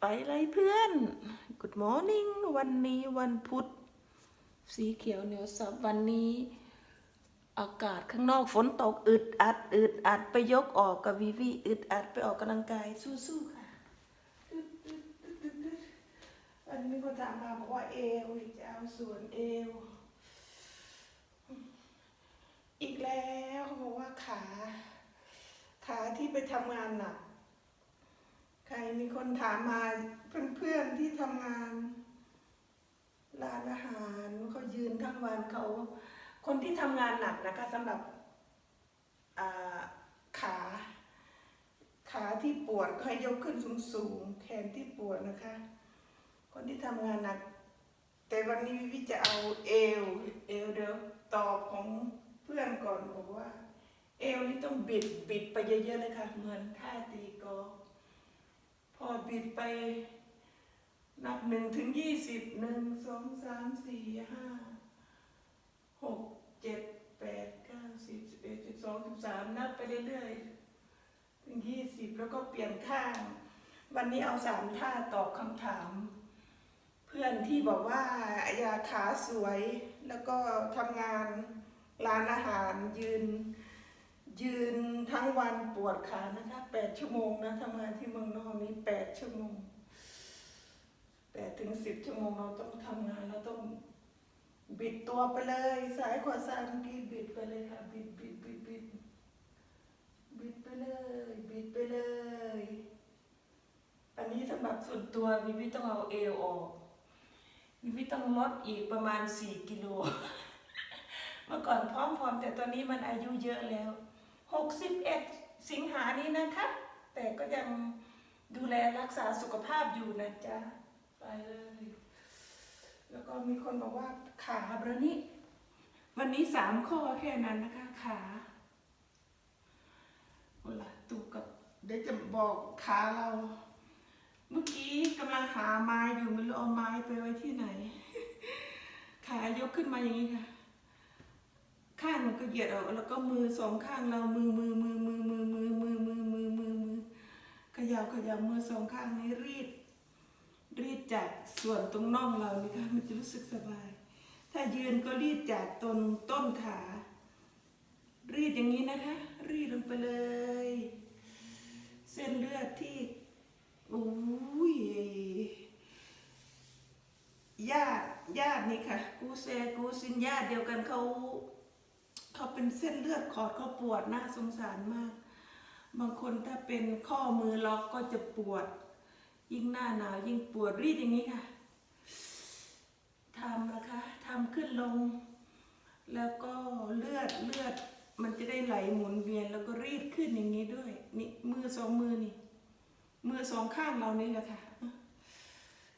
ไปเลยเพื่อน Good morning วันนี้วันพุธ สีเขียวเหนียวสับวันนี้ อากาศข้างนอกฝนตกอึดอัดอึดอัดไปยกออกกับวิวีอึดอัดไปออกกำลังกายสู้ๆค่ะอึดอึดอึดอันนี้คนถามมาบอกว่าเอวจะเอาส่วนเอว อีกแล้วเขาบอกว่าขา ขาที่ไปทำงานหนัก ใครมีคนถามมาเพื่อนๆที่ทำงานร้านอาหารเขายืนทั้งวันเขา คนที่ทำงานหนักนะคะสำหรับอ่าขา ขาที่ปวดก็ให้ยกขึ้นสูงๆแขนที่ปวดนะคะ คนที่ทำงานหนัก แต่วันนี้วิจะเอาเอว เอวเดี๋ยวตอบของเพื่อนก่อนบอกว่า เอวนี่ต้องบิดบิดไปเยอะๆเลยค่ะเหมือนท่าตีกอล์ฟ พอบิดไป นับหนึ่งถึงยี่สิบหนึ่งสองสามสี่ห้าหกเจ็ดแปดเก้าสิบสิบเอ็ดสิบสองสิบสามนับไปเรื่อยๆถึงยี่สิบแล้วก็เปลี่ยนข้าง วันนี้เอาสามท่าตอบคำถาม เพื่อนที่บอกว่าอยาขาสวยแล้วก็ทำงานร้านอาหารยืน ยืนทั้งวันปวดขานะคะแปดชั่วโมงนะทำงานที่เมืองนอกนี้แปดชั่วโมงแปดถึงสิบชั่วโมงเราต้องทำงานเราต้องบิดตัวไปเลยซ้ายขวาซ้ายเมื่อกี้บิดไปเลยค่ะบิดบิดบิดบิดบิดไปเลยบิดไปเลย อันนี้สำหรับส่วนตัววิวิต้องเอาเอวออกวิวิต้องลดอีกประมาณสี่กิโลเมื่อก่อนพร้อมๆแต่ตอนนี้มันอายุเยอะแล้ว 61 สิงหานี้นะคะ แต่ก็ยังดูแลรักษาสุขภาพอยู่นะจ๊ะ ไปเลย แล้วก็มีคนบอกว่าขาบรนี้วันนี้สามข้อแค่นั้นนะคะขาเอาล่ะตูกับเดี๋ยวจะบอกขาเรา เมื่อกี้กำลังหาไม้อยู่ไม่รู้เอาไม้ไปไว้ที่ไหน ขายกขึ้นมาอย่างนี้ค่ะ ข้างมันก็เหยียดออกแล้วก็มือสองข้างเรามือมือมือมือมือมือมือมือมือมือมือขยาวขยาวมือสองข้างนี้รีด รีดจากส่วนตรงน่องเรานี่ค่ะมันจะรู้สึกสบาย ถ้ายืนก็รีดจากต้นต้นขา รีดอย่างนี้นะคะ รีดลงไปเลย เส้นเลือดที่อุ้ยญาติญาตินี่ค่ะ กูเซกูซินญาติเดียวกันเขา เขาเป็นเส้นเลือดขอดเขาปวดน่าสงสารมาก บางคนถ้าเป็นข้อมือล็อกก็จะปวด ยิ่งหน้าหนาวยิ่งปวดรีดอย่างนี้ค่ะทำนะคะทำขึ้นลง แล้วก็เลือดเลือดมันจะได้ไหลหมุนเวียนแล้วก็รีดขึ้นอย่างนี้ด้วยนี่มือสองมือนี่มือสองข้างเรานี่แหละค่ะ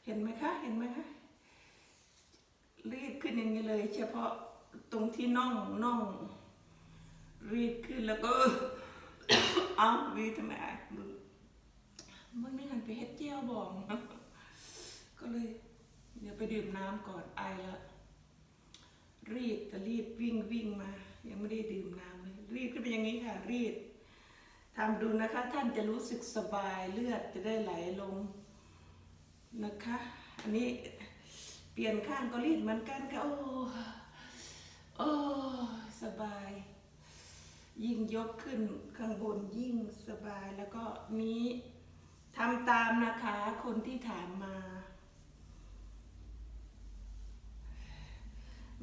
เห็นไหมคะ เห็นไหมคะ รีดขึ้นอย่างนี้เลย เฉพาะ ตรงที่น่องน่องรีดขึ้นแล้วก็เอารีทำไมอะมือมันไม่หันไปเฮ็ดเจียวบองก็เลย เดี๋ยวไปดื่มน้ำก่อนไอแล้วรีดแต่รีบวิ่งวิ่งมา ยังไม่ได้ดื่มน้ำเลยรีดขึ้นไปอย่างนี้ค่ะ รีดทำดูนะคะ ท่านจะรู้สึกสบายเลือดจะได้ไหลลงนะคะ อันนี้เปลี่ยนข้างก็รีดเหมือนกันค่ะโอ้ โอ้สบาย ยิ่งยกขึ้นข้างบนยิ่งสบายแล้วก็นี้ทำตามนะคะ คนที่ถามมา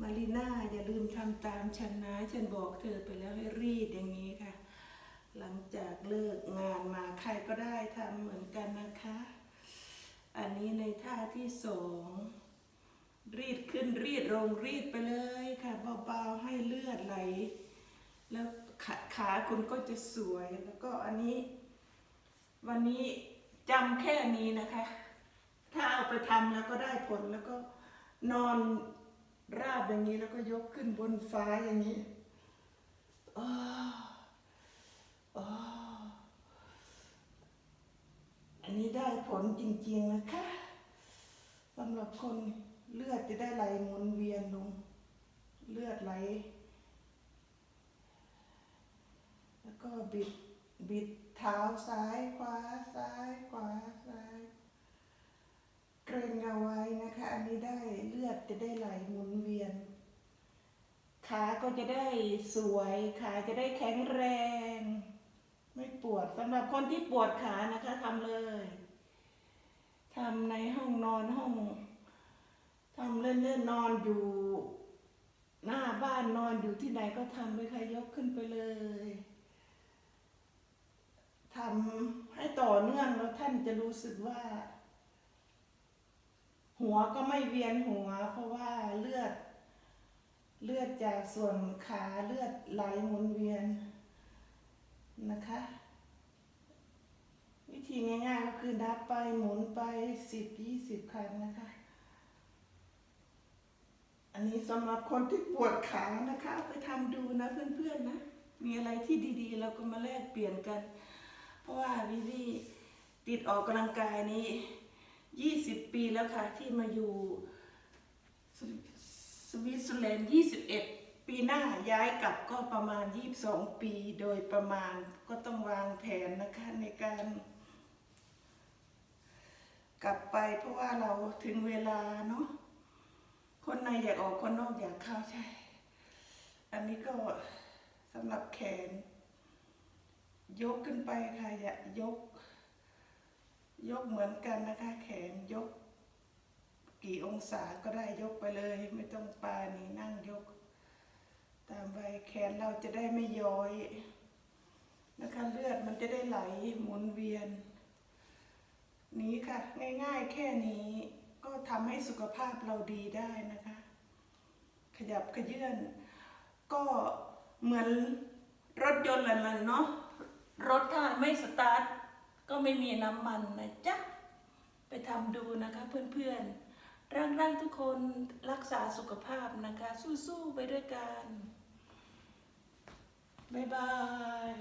มารีน่าอย่าลืมทำตามฉันนะ ฉันบอกเธอไปแล้วให้รีดอย่างนี้ค่ะ หลังจากเลิกงานมาใครก็ได้ทำเหมือนกันนะคะ อันนี้ในท่าที่สอง รีดขึ้นรีดลงรีดไปเลยค่ะเบาๆให้เลือดไหล แล้วขาขาคุณก็จะสวยแล้วก็อันนี้ วันนี้จำแค่นี้นะคะ ถ้าเอาไปทำแล้วก็ได้ผลแล้วก็นอนราบอย่างนี้แล้วก็ยกขึ้นบนฟ้าอย่างนี้อออันนี้ได้ผลจริงๆนะคะสำหรับคน เลือดจะได้ไหลหมุนเวียนลง เลือดไหล แล้วก็บิด บิดเท้าซ้ายขวาซ้ายขวาซ้าย เกรงเอาไว้นะคะ อันนี้ได้เลือดจะได้ไหลหมุนเวียน ขาก็จะได้สวย ขาจะได้แข็งแรง ไม่ปวดสำหรับคนที่ปวดขานะคะทำเลยทำในห้องนอนห้อง ทำเล่นๆนอนอยู่ หน้าบ้านนอนอยู่ที่ไหนก็ทำเลยค่ะยกขึ้นไปเลยทำให้ต่อเนื่องแล้วท่านจะรู้สึกว่า หัวก็ไม่เวียนหัว เพราะว่าเลือด เลือดจากส่วนขาเลือดไหลหมุนเวียนนะคะ วิธีง่ายๆก็คือนับไปหมุนไปสิบยี่สิบครั้งนะคะ อันนี้สำหรับคนที่ปวดขานะคะ ไปทำดูนะเพื่อนๆนะ มีอะไรที่ดีๆ เราก็มาแลกเปลี่ยนกัน เพราะว่าวิวีติดออกกำลังกายนี้ยี่สิบปีแล้วค่ะ ที่มาอยู่สวิตเซอร์แลนด์21 ปีหน้าย้ายกลับก็ประมาณ 22 ปีโดยประมาณก็ต้องวางแผนนะคะในการกลับไปเพราะว่าเราถึงเวลาเนาะ ในอยากออกคนนอกอยากเข้าใช่ อันนี้ก็สำหรับแขน ยกขึ้นไปค่ะอย่ายก ยกเหมือนกันนะคะ แขนยก กี่องศาก็ได้ยกไปเลย ไม่ต้องปานี่นั่งยก ตามไปแขนเราจะได้ไม่ย้อยนะคะเลือดมันจะได้ไหลหมุนเวียน นี้ค่ะ ง่ายๆแค่นี้ ก็ทำให้สุขภาพเราดีได้นะคะ ขยับขยื่นก็เหมือนรถยนต์แหละมันเนาะรถถ้าไม่สตาร์ทก็ไม่มีน้ำมันนะจ๊ะ ไปทำดูนะคะเพื่อนๆร่างๆทุกคนรักษาสุขภาพนะคะ สู้ๆไปด้วยกัน บ๊ายบาย